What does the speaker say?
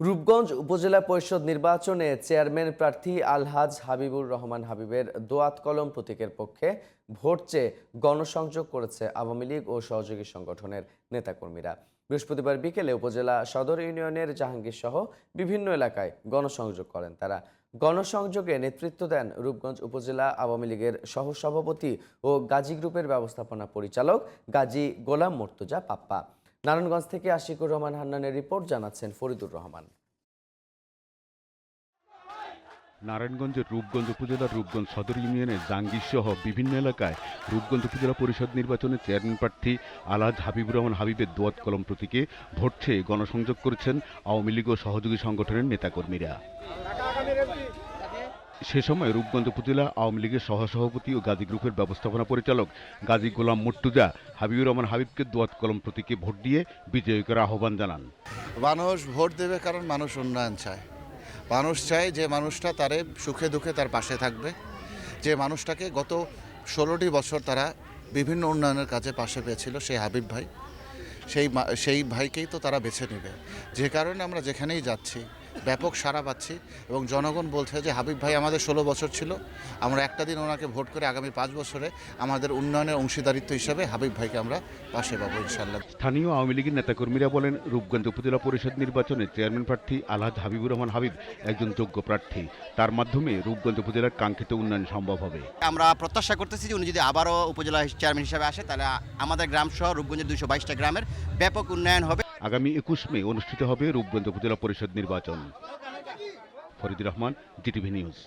রূপগঞ্জ উপজেলা পরিষদ নির্বাচনে চেয়ারম্যান প্রার্থী আলহাজ হাবিবুর রহমান হাবিবের দোয়াত কলম প্রতীকের পক্ষে ভোট চেয়ে গণসংযোগ করেছে আওয়ামী লীগ ও সহযোগী সংগঠনের নেতাকর্মীরা। বৃহস্পতিবার বিকেলে উপজেলা সদর ইউনিয়নের জাহাঙ্গীর সহ বিভিন্ন এলাকায় গণসংযোগ করেন তারা। গণসংযোগে নেতৃত্ব দেন রূপগঞ্জ উপজেলা আওয়ামী লীগের সহসভাপতি ও গাজী গ্রুপের ব্যবস্থাপনা পরিচালক গাজী গোলাম মর্তুজা পাপ্পা। নারায়ণগঞ্জ থেকে আশিকুর রহমান হান্নানের রিপোর্ট জানাচ্ছেন ফরিদুর রহমান। নারায়ণগঞ্জের রূপগঞ্জ উপজেলার রূপগঞ্জ সদর ইউনিয়নের জাঙ্গির সহ বিভিন্ন এলাকায় রূপগঞ্জ উপজেলা পরিষদ নির্বাচনে চেয়ারম্যান প্রার্থী আলহাজ হাবিবুর রহমান হাবিবের দোয়াত কলম প্রতীকে ভোট চেয়ে গণসংযোগ করেছেন আওয়ামী লীগ ও সহযোগী সংগঠনের নেতাকর্মীরা। সে সময় রূপগঞ্জ উপজেলা আওয়ামী লীগের সহসভাপতি ও গাজী গ্রুপের ব্যবস্থাপনা পরিচালক গাজী গোলাম মুর্তুজা হাবিবুর রহমান হাবিবকে দোয়াত কলম প্রতীকে ভোট দিয়ে বিজয়ী করার আহ্বান জানান। মানুষ ভোট দেবে কারণ মানুষ উন্নয়ন চায়। মানুষ চায় যে মানুষটা তারে সুখে দুঃখে তার পাশে থাকবে। যে মানুষটাকে গত ষোলোটি বছর তারা বিভিন্ন উন্নয়নের কাজে পাশে পেয়েছিল সেই হাবিব ভাই। সেই সেই ভাইকেই তো তারা বেছে নেবে। যে কারণে আমরা যেখানেই যাচ্ছি ব্যাপক সাড়া পাচ্ছি এবং জনগণ বলছে যে হাবিব ভাই আমাদের ষোলো বছর ছিল। আমরা একটা দিন ওনাকে ভোট করে আগামী পাঁচ বছরে আমাদের উন্নয়নের অংশীদারিত্ব হিসাবে হাবিব ভাইকে আমরা পাশে পাবো ইনশাল্লাহ স্থানীয় আওয়ামী লীগের নেতাকর্মীরা বলেন রূপগঞ্জ উপজেলা পরিষদ নির্বাচনে চেয়ারম্যান প্রার্থী আলহাজ হাবিবুর রহমান হাবিব একজন যোগ্য প্রার্থী। তার মাধ্যমে রূপগঞ্জ উপজেলার কাঙ্ক্ষিত উন্নয়ন সম্ভব হবে। আমরা প্রত্যাশা করতেছি যে উনি যদি আবারও উপজেলা চেয়ারম্যান হিসাবে আসে তাহলে আমাদের গ্রাম সহ রূপগঞ্জের দুইশো বাইশটা গ্রামের ব্যাপক উন্নয়ন হবে। আগামী একুশ মে অনুষ্ঠিত হবে রূপগঞ্জ উপজেলা পরিষদ নির্বাচন। Faridur Rahman GTV news